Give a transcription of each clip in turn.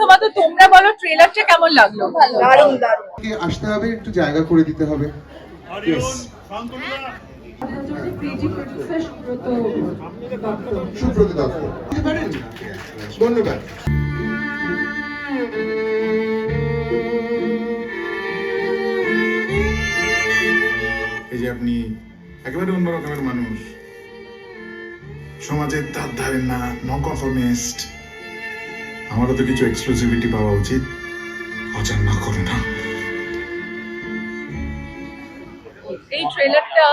প্রথমত তোমরা বলো ট্রেলারটা কেমন লাগল? দারুণ দারুণ। আসতে হবে একটু জায়গা করে দিতে হবে। সুব্রত দত্ত ধন্যবাদ। এই যে আপনি একেবারে অন্য রকমের মানুষ। সমাজের ধার ধারেন না নন কনফর্মিস্ট আমারও তো কিছু এক্সক্লুসিভিটি পাওয়া উচিত। অচার না করো না। এই ট্রেলারটা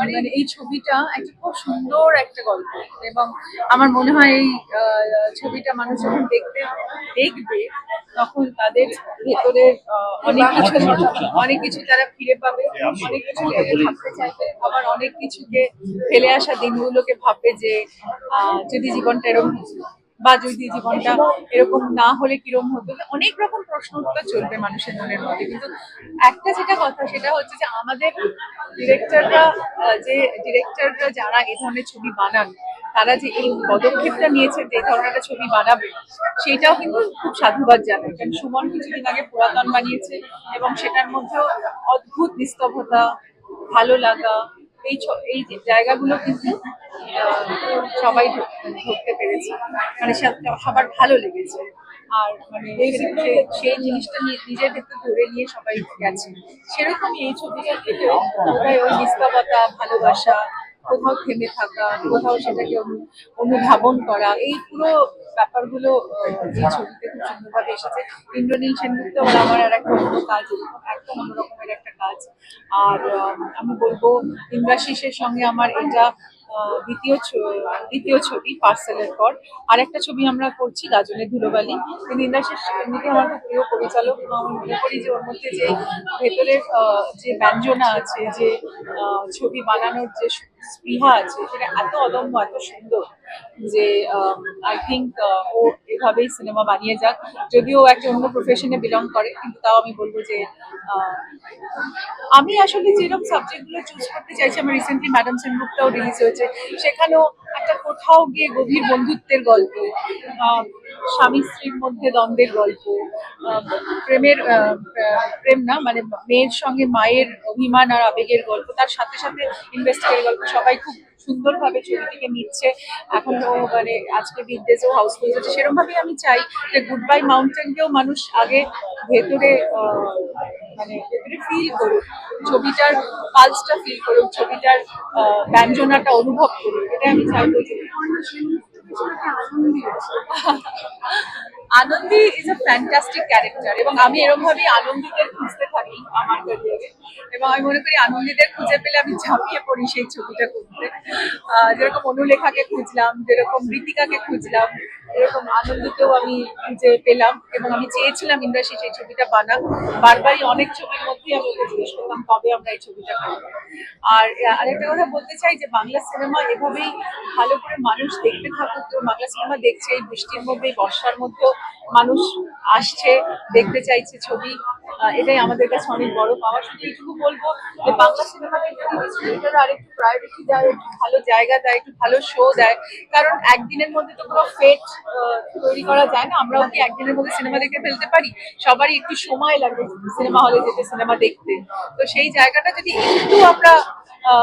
মানে এই ছবিটা একটা খুব সুন্দর একটা গল্প। এবং আমার মনে হয় এই আহ, ছবিটা মানুষ যখন দেখতে দেখবে তখন তাদের ভেতরের আহ, অনেক কিছু অনেক কিছু তারা ফিরে পাবে। অনেক কিছু ভাবতে চাইবে। আবার অনেক কিছুকে ফেলে আসা দিনগুলোকে ভাববে যে আহ, যদি জীবনটা এরকম বা যদি জীবনটা এরকম না হলে কিরম হতো? অনেক রকম প্রশ্ন উত্তর চলবে মানুষের মনের মধ্যে। কিন্তু একটা যেটা কথা, সেটা হচ্ছে যে আমাদের ডিরেক্টররা যে ডিরেক্টররা যারা এই ধরনের ছবি বানান, তারা যে এই পদক্ষেপটা নিয়েছে যে ধরনের ছবি বানাবে, সেটাও কিন্তু খুব সাধুবাদ জানায়। কারণ সুমন কিছুদিন আগে পুরাতন বানিয়েছে এবং সেটার মধ্যেও অদ্ভুত নিস্তব্ধতা, ভালো লাগা এই এই জায়গাগুলো কিন্তু সবাই ধর- ধরতে পেরেছে। মানে সব- সবার ভালো লেগেছে। আর মানে সেই জিনিসটা নিয়ে নিজের ভেতর ধরে নিয়ে সবাই গেছে। সেরকমই এই ছবিটা থেকে ওই নিস্তবতা ভালোবাসা কোথাও থেমে থাকা, কোথাও সেটাকে অনু- অনুধাবন করা, এই পুরো ব্যাপারগুলো এই ছবিতে খুব সুন্দরভাবে এসেছে। ইন্দ্রনীল সেনগুপ্ত বলে আমার আর একটা অন্য কাজ, একদম অন্যরকমের একটা কাজ। আর আমি বলব ইন্দ্রাশিসের সঙ্গে আমার এটা দ্বিতীয় দ্বিতীয় ছবি, পার্সেলের পর। আর একটা ছবি আমরা করছি গাজনের ধুলোবালি। কিন্তু ইন্দ্রাশিস এমনিতে আমার খুব প্রিয় পরিচালক আমি মনে করি যে ওর মধ্যে যে ভেতরের যে ব্যঞ্জনা আছে, যে ছবি বানানোর যে স্পৃহা আছে, সেটা এত অদম্য, এত সুন্দর যে আই থিঙ্ক ও এভাবেই সিনেমা বানিয়ে যাক। যদিও একটা অন্য প্রফেশনে বিলং করে, কিন্তু তাও আমি বলব যে আমি আসলে যেরকম সাবজেক্টগুলো চুজ করতে চাইছি, আমার রিসেন্টলি ম্যাডাম সেন সেনগুপ্তাও রিলিজ হয়েছে। সেখানেও একটা কোথাও গিয়ে গভীর বন্ধুত্বের গল্প। স্বামী স্ত্রীর মধ্যে দ্বন্দ্বের গল্প প্রেমের প্রেম না মানে মেয়ের সঙ্গে মায়ের অভিমান আর আবেগের গল্প, তার সাথে সাথে ইনভেস্টিগের গল্প, সবাই খুব সুন্দরভাবে ছবিটিকে নিচ্ছে। এখন ও মানে আজকে বিদ্যেজও হাউসফুল হচ্ছে। সেরকম ভাবেই আমি চাই যে গুড বাই মাউন্টেনকেও মানুষ আগে ভেতরে মানে ভেতরে ফিল করুক, ছবিটার পালসটা ফিল করুক, ছবিটার ব্যঞ্জনাটা অনুভব করুক এটা আমি চাইব Anandi is a fantastic character এবং আমি এরকম ভাবেই আনন্দীদের খুঁজতে থাকি আমার ক্যারিয়ারে এবং আমি মনে করি আনন্দীদের খুঁজে পেলে আমি ঝাঁপিয়ে পড়ি সেই ছবিটা করতে। যেরকম অনুলেখাকে খুঁজলাম, যেরকম ঋতিকাকে খুঁজলাম এরকম আনন্দকেও আমি যে পেলাম এবং আমি চেয়েছিলাম ইন্দ্রাসী সেই ছবিটা বানাক। বারবারই অনেক ছবির মধ্যেই আমি ওকে জিজ্ঞেস করতাম, কবে আমরা এই ছবিটা করব? আর আরেকটা কথা বলতে চাই যে বাংলা সিনেমা এভাবেই ভালো করে মানুষ দেখতে থাকুক তো বাংলা সিনেমা দেখছে এই বৃষ্টির মধ্যে বর্ষার মধ্যেও মানুষ আসছে, দেখতে চাইছে ছবি। এটাই আমাদের কাছে অনেক বড় পাওয়া। শুধু এইটুকু বলব যে বাংলা সিনেমাকে যদি ডিস্ট্রিবিউটার আর একটু প্রায়োরিটি দেয়, একটু ভালো জায়গা দেয়, একটু ভালো শো দেয়। কারণ একদিনের মধ্যে তো পুরো ফেট তৈরি করা যায় না। আমরাও কি একদিনের মধ্যে সিনেমা দেখে ফেলতে পারি। সবারই একটু সময় লাগে সিনেমা হলে যেতে সিনেমা দেখতে। তো সেই জায়গাটা যদি একটু আমরা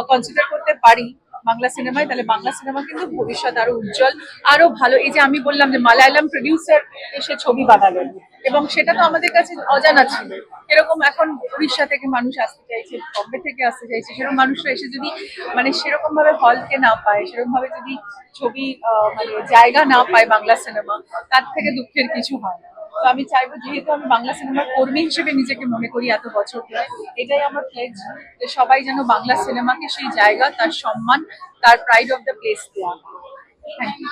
কনসিডার করতে পারি বাংলা সিনেমায়, তাহলে বাংলা সিনেমা কিন্তু ভবিষ্যৎ আরও উজ্জ্বল, আরও ভালো। এই যে আমি বললাম যে মালায়ালাম প্রডিউসার এসে ছবি বানালেন, এবং সেটা তো আমাদের কাছে অজানা ছিল। এরকম এখন উড়িষ্যা থেকে মানুষ আসতে চাইছে বম্বে থেকে আসতে চাইছে, সেরকম মানুষরা এসে যদি মানে সেরকম ভাবে হলকে না পায় সেরকম ভাবে যদি ছবি মানে জায়গা না পায় বাংলা সিনেমা, তার থেকে দুঃখের কিছু হয় তো আমি চাইব যেহেতু আমি বাংলা সিনেমার কর্মী হিসেবে নিজেকে মনে করি এত বছর এটাই আমার প্লেজ যে সবাই যেন বাংলা সিনেমাকে সেই জায়গা, তার সম্মান, তার প্রাইড অফ দ্য প্লেস দেওয়া থ্যাংক ইউ